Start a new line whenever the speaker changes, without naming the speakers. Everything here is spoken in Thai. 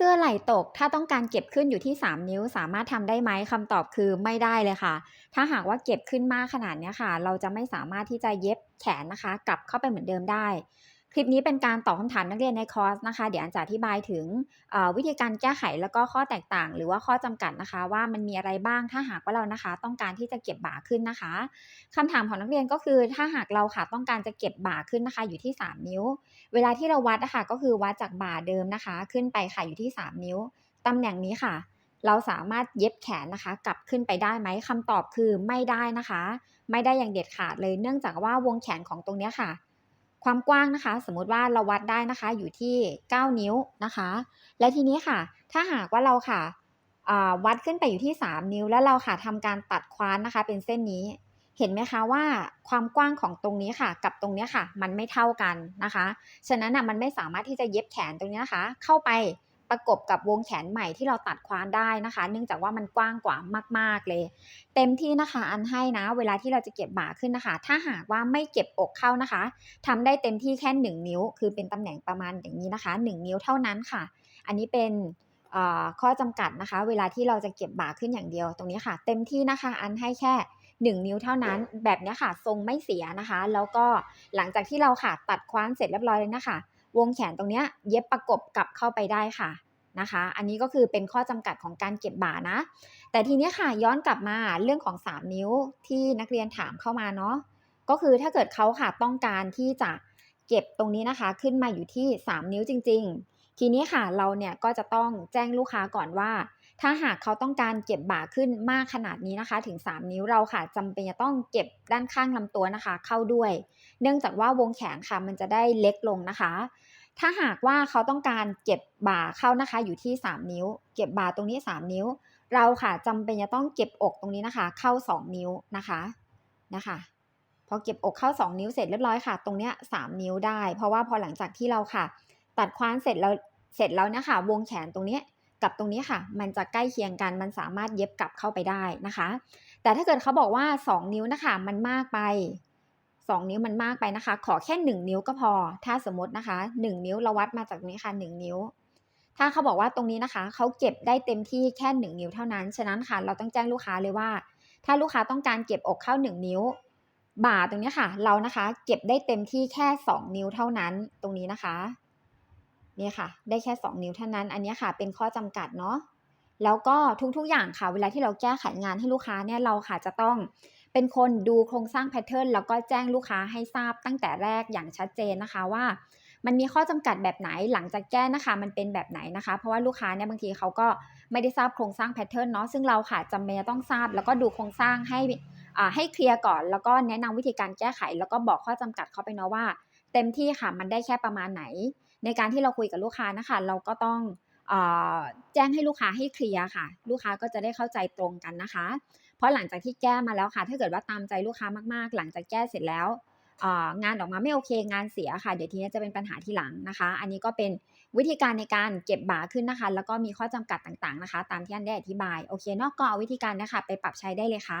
สื้อไหล่ตก ถ้าต้องการเก็บขึ้นอยู่ที่ 3 นิ้ว สามารถทำได้ไหมคำตอบคือไม่ได้เลยค่ะ ถ้าหากว่าเก็บขึ้นมากขนาดนี้ค่ะ เราจะไม่สามารถที่จะเย็บแขนนะคะ กลับเข้าไปเหมือนเดิมได้ คลิปนี้เป็นการตอบคำถามนักเรียนในคอร์สนะคะ เดี๋ยวอันจะอธิบายถึงวิธีการแก้ไขแล้วก็ข้อแตกต่าง หรือว่าข้อจำกัดนะคะ ว่ามันมีอะไรบ้างถ้าหากว่าเรานะคะ ต้องการที่จะเก็บบ่าขึ้นนะคะคำถามของนักเรียนก็คือ ถ้าหากเราค่ะต้องการจะเก็บบ่าขึ้นนะคะ อยู่ที่ 3 นิ้ว เวลาที่เราวัดนะคะก็คือวัดจากบ่าเดิมนะคะ ขึ้นไปค่ะอยู่ที่ 3 นิ้วตำแหน่งนี้ค่ะ เราสามารถเย็บแขนนะคะ กลับขึ้นไปได้ไหมคำตอบคือไม่ได้นะคะ ไม่ได้อย่างเด็ดขาดเลย เนื่องจากว่าวงแขนของตรงนี้ค่ะ ความกว้างนะคะ สมมุติว่าเราวัดได้นะคะอยู่ที่ 9 นิ้วนะคะ และทีนี้ค่ะ ถ้าหากว่าเราค่ะวัดขึ้นไปอยู่ที่ 3 นิ้ว แล้วเราค่ะทำการตัดคว้านนะคะ เป็นเส้นนี้ เห็นไหมคะว่าความกว้างของตรงนี้ค่ะ กับตรงนี้ค่ะ มันไม่เท่ากันนะคะ ฉะนั้นน่ะมันไม่สามารถที่จะเย็บแขนตรงนี้นะคะ เข้าไป ประกบกับวงแขนใหม่ที่เราตัดคว้านได้นะคะ เนื่องจากว่ามันกว้างกว่ามาก ๆ เลย เต็มที่นะคะอันให้นะ เวลาที่เราจะเก็บบ่าขึ้นนะคะ ถ้าหากว่าไม่เก็บอกเข้านะคะทำได้เต็มที่แค่ 1 นิ้ว คือเป็นตำแหน่งประมาณอย่างนี้นะคะ 1 นิ้วเท่านั้นค่ะ อันนี้เป็นข้อจำกัดนะคะ เวลาที่เราจะเก็บบ่าขึ้นอย่างเดียวตรงนี้ค่ะ เต็มที่นะคะอันให้แค่1 นิ้วเท่านั้นแบบนี้ค่ะ ทรงไม่เสียนะคะ แล้วก็หลังจากที่เราค่ะตัดคว้านเสร็จเรียบร้อยแล้วนะคะ วงแขนตรงเนี้ยเย็บประกบกลับเข้าไปได้ค่ะนะคะ อันนี้ก็คือเป็นข้อจำกัดของการเก็บบ่านะ แต่ทีนี้ค่ะย้อนกลับมาเรื่องของ 3 นิ้วที่นักเรียนถามเข้ามาเนาะ ก็คือถ้าเกิดเขาค่ะต้องการที่จะเก็บตรงนี้นะคะ ขึ้นมาอยู่ที่ 3 นิ้วจริง ๆ ทีนี้ค่ะเราเนี่ยก็จะต้องแจ้งลูกค้าก่อนว่า ถ้าหากเขาต้องการเก็บบ่าขึ้นมากขนาดนี้นะคะ ถึง 3 นิ้วเราค่ะจำเป็นจะต้องเก็บด้านข้างลำตัวนะคะ เข้าด้วย เนื่องจากว่าวงแขนค่ะมันจะได้เล็กลงนะคะ ถ้าหากว่าเขาต้องการเก็บบ่าเข้านะคะ อยู่ที่ 3 นิ้ว เก็บบ่าตรงนี้ 3 นิ้ว เราค่ะจำเป็นจะต้องเก็บอกตรงนี้นะคะ เข้า 2 นิ้วนะคะนะคะพอเก็บอกเข้า 2 นิ้วเสร็จเรียบร้อยค่ะ ตรงเนี้ย3นิ้วได้ เพราะว่าพอหลังจากที่เราค่ะ ตัดคว้านเสร็จแล้วเสร็จแล้วนี่ยค่ะวงแขนตรงนี้ กับตรงนี้ค่ะ มันจะใกล้เคียงกัน มันสามารถเย็บกลับเข้าไปได้นะคะ แต่ถ้าเกิดเขาบอกว่า 2 นิ้วนะคะ มันมากไป 2 นิ้วมันมากไปนะคะ ขอแค่ 1 นิ้วก็พอ ถ้าสมมตินะคะ 1 นิ้วเราวัดมาจากนี้ค่ะ 1 นิ้ว ถ้าเขาบอกว่าตรงนี้นะคะ เขาเก็บได้เต็มที่แค่ 1 นิ้วเท่านั้น ฉะนั้นค่ะ เราต้องแจ้งลูกค้าเลยว่า ถ้าลูกค้าต้องการเก็บอกเข้า 1 นิ้ว บ่าตรงนี้ค่ะ เรานะคะ เก็บได้เต็มที่แค่ 2 นิ้วเท่านั้น ตรงนี้นะคะ นี่ค่ะ ได้แค่ 2 นิ้วเท่านั้น อันนี้ค่ะ เป็นข้อจำกัดเนาะ แล้วก็ทุกๆอย่างค่ะ เวลาที่เราแก้ไขงานให้ลูกค้าเนี่ย เราค่ะจะต้องเป็นคนดูโครงสร้างแพทเทิร์นแล้วก็แจ้งลูกค้าให้ทราบตั้งแต่แรกอย่างชัดเจนนะคะว่า มันมีข้อจำกัดแบบไหนหลังจากแก้นะคะ มันเป็นแบบไหนนะคะ เพราะว่าลูกค้าเนี่ยบางทีเขาก็ไม่ได้ทราบโครงสร้างแพทเทิร์นเนาะซึ่งเราค่ะจำเป็นจะต้องทราบ แล้วก็ดูโครงสร้างให้อ่าให้เคลียร์ก่อน แล้วก็แนะนำวิธีการแก้ไข แล้วก็บอกข้อจำกัดเขาไปเนาะว่า เต็มที่ค่ะมันได้แค่ประมาณไหน ในการที่เราคุยกับลูกค้านะคะ เราก็ต้องอแจ้งให้ลูกค้าให้เคลียร์ค่ะ ลูกค้าก็จะได้เข้าใจตรงกันนะคะ เพราะหลังจากที่แก้มาแล้วค่ะ ถ้าเกิดว่าตามใจลูกค้ามากๆ หลังจากแก้เสร็จแล้วงานออกมาไม่โอเคงานเสียค่ะ เดี๋ยวทีนี้จะเป็นปัญหาที่หลังนะคะ อันนี้ก็เป็นวิธีการในการเก็บบ่าขึ้นนะคะ แล้วก็มีข้อจำกัดต่างๆนะคะ ตามที่อันได้อธิบายโอเคเนาะก็เอาวิธีการนี้ยค่ะไปปรับใช้ได้เลยค่ะ